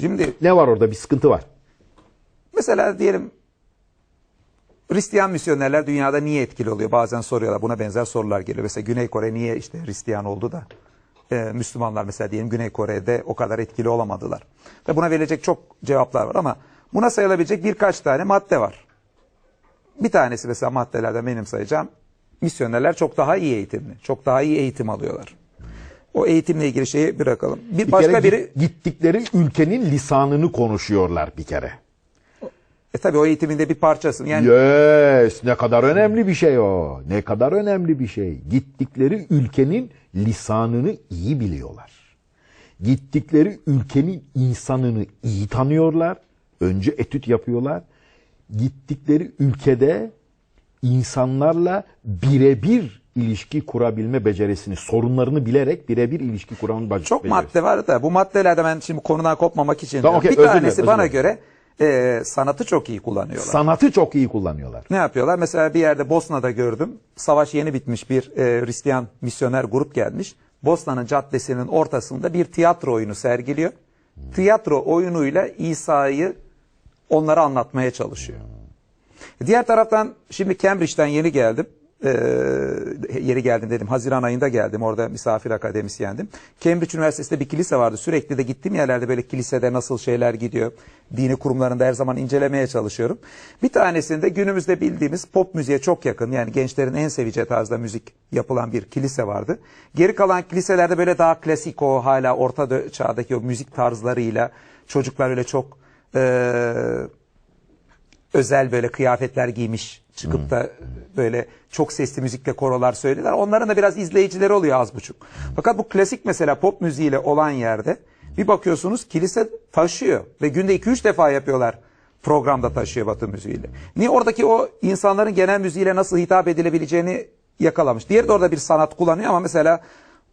Şimdi Ne var orada bir sıkıntı var. mesela diyelim Hristiyan misyonerler dünyada niye etkili oluyor? Bazen soruyorlar. Buna benzer sorular geliyor. Mesela Güney Kore niye işte Hristiyan oldu da e, Müslümanlar mesela diyelim Güney Kore'de o kadar etkili olamadılar. Ve buna verilecek çok cevaplar var ama buna sayılabilecek birkaç tane madde var. Bir tanesi mesela maddelerden benim sayacağım. Misyonerler çok daha iyi eğitimli. Çok daha iyi eğitim alıyorlar. O eğitimle ilgili şeyi bırakalım. Bir, Bir başka kere biri git- gittikleri ülkenin lisanını konuşuyorlar bir kere. e tabii o eğitimin de bir parçası. Yani Yes, ne kadar önemli bir şey o. Ne kadar önemli bir şey. Gittikleri ülkenin lisanını iyi biliyorlar. Gittikleri ülkenin insanını iyi tanıyorlar. Önce etüt yapıyorlar. Gittikleri ülkede insanlarla birebir ilişki kurabilme becerisini, sorunlarını bilerek birebir ilişki kurmanın bac- Çok becerisi. madde var da bu maddelerde ben şimdi konudan kopmamak için Tamam, okey, bir tanesi dilerim, bana özür göre e, sanatı çok iyi kullanıyorlar. Sanatı çok iyi kullanıyorlar. ne yapıyorlar? Mesela bir yerde Bosna'da gördüm. Savaş yeni bitmiş bir e, Hristiyan misyoner grup gelmiş. Bosna'nın caddesinin ortasında bir tiyatro oyunu sergiliyor. Tiyatro oyunuyla İsa'yı onlara anlatmaya çalışıyor. Diğer taraftan şimdi Cambridge'den yeni geldim. Ee, yeri geldim dedim. Haziran ayında geldim. Orada misafir akademisyendim. Cambridge Üniversitesi'nde bir kilise vardı. Sürekli de gittiğim yerlerde böyle kilisede nasıl şeyler gidiyor. Dini kurumlarında her zaman incelemeye çalışıyorum. Bir tanesinde günümüzde bildiğimiz pop müziğe çok yakın. Yani gençlerin en seveceği tarzda müzik yapılan bir kilise vardı. Geri kalan kiliselerde böyle daha klasik o hala orta çağdaki o müzik tarzlarıyla çocuklar öyle çok eee özel böyle kıyafetler giymiş çıkıp da böyle çok sesli müzikle korolar söylediler. Onların da biraz izleyicileri oluyor az buçuk. Fakat bu klasik mesela pop müziğiyle olan yerde bir bakıyorsunuz kilise taşıyor ve günde 2-3 defa yapıyorlar programda taşıyor batı müziğiyle. Niye oradaki o insanların genel müziğiyle nasıl hitap edilebileceğini yakalamış. Diğeri de orada bir sanat kullanıyor ama mesela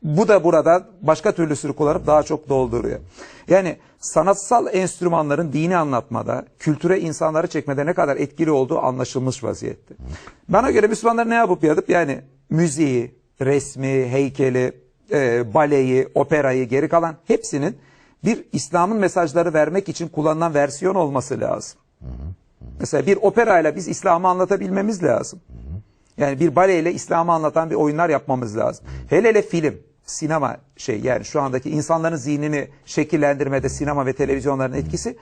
bu da burada başka türlüsünü kullanıp daha çok dolduruyor. Yani sanatsal enstrümanların dini anlatmada, kültüre insanları çekmede ne kadar etkili olduğu anlaşılmış vaziyette. Bana göre Müslümanlar ne yapıp yapıp yani müziği, resmi, heykeli, e, baleyi, operayı, geri kalan hepsinin bir İslam'ın mesajları vermek için kullanılan versiyon olması lazım. Mesela bir operayla biz İslam'ı anlatabilmemiz lazım. Yani bir baleyle İslam'ı anlatan bir oyunlar yapmamız lazım. Hele hele film, sinema şey yani şu andaki insanların zihnini şekillendirmede sinema ve televizyonların etkisi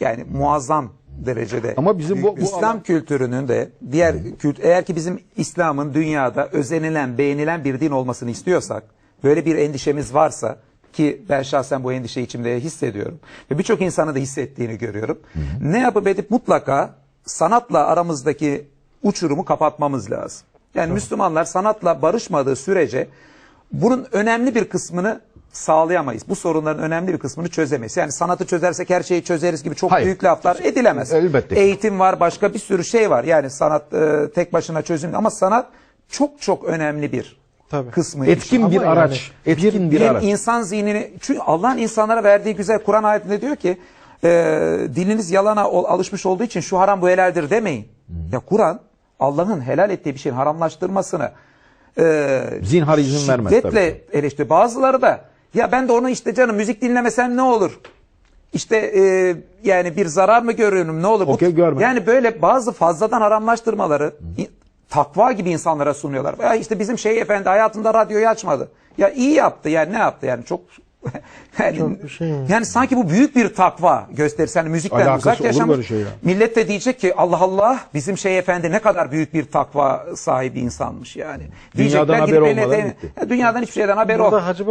yani muazzam derecede. Ama bizim bu- bu İslam alan- kültürünün de diğer kült eğer ki bizim İslam'ın dünyada özenilen, beğenilen bir din olmasını istiyorsak, böyle bir endişemiz varsa ki ben şahsen bu endişeyi içimde hissediyorum ve birçok insanı da hissettiğini görüyorum. Ne yapıp edip mutlaka sanatla aramızdaki uçurumu kapatmamız lazım. Yani Müslümanlar sanatla barışmadığı sürece bunun önemli bir kısmını sağlayamayız. Bu sorunların önemli bir kısmını çözemeyiz. Yani sanatı çözersek her şeyi çözeriz gibi çok Hayır. büyük laflar edilemez. Elbette. Eğitim var, başka bir sürü şey var. Yani sanat e, tek başına çözüm ama sanat çok çok önemli bir Tabii. kısmı. Etkin Ama bir yani araç. Etkin bir Hem araç. insan zihnini çünkü Allah'ın insanlara verdiği güzel Kur'an ayetinde diyor ki e, diliniz yalana ol- alışmış olduğu için şu haram bu helaldir demeyin. Ya Kur'an Allah'ın helal ettiği bir şeyin haramlaştırmasını e, Zinhar izin vermez şiddetle tabii. eleştiriyor. Bazıları da ya ben de onu işte canım müzik dinlemesem ne olur? İşte e, yani bir zarar mı görüyorum ne olur? Okey, görme. Yani böyle bazı fazladan haramlaştırmaları i- takva gibi insanlara sunuyorlar. Ya işte bizim şey efendi hayatında radyoyu açmadı. Ya iyi yaptı yani ne yaptı yani çok yani, Çok şey mi? yani sanki bu büyük bir takva gösterisi. Yani müzikten Alakası uzak yaşamış. şey ya. Millet de diyecek ki Allah Allah bizim şey efendi ne kadar büyük bir takva sahibi insanmış yani. Dünyadan Diyecekler, eline olmadan. Ya Dünyadan hiçbir şeyden yok. Hacı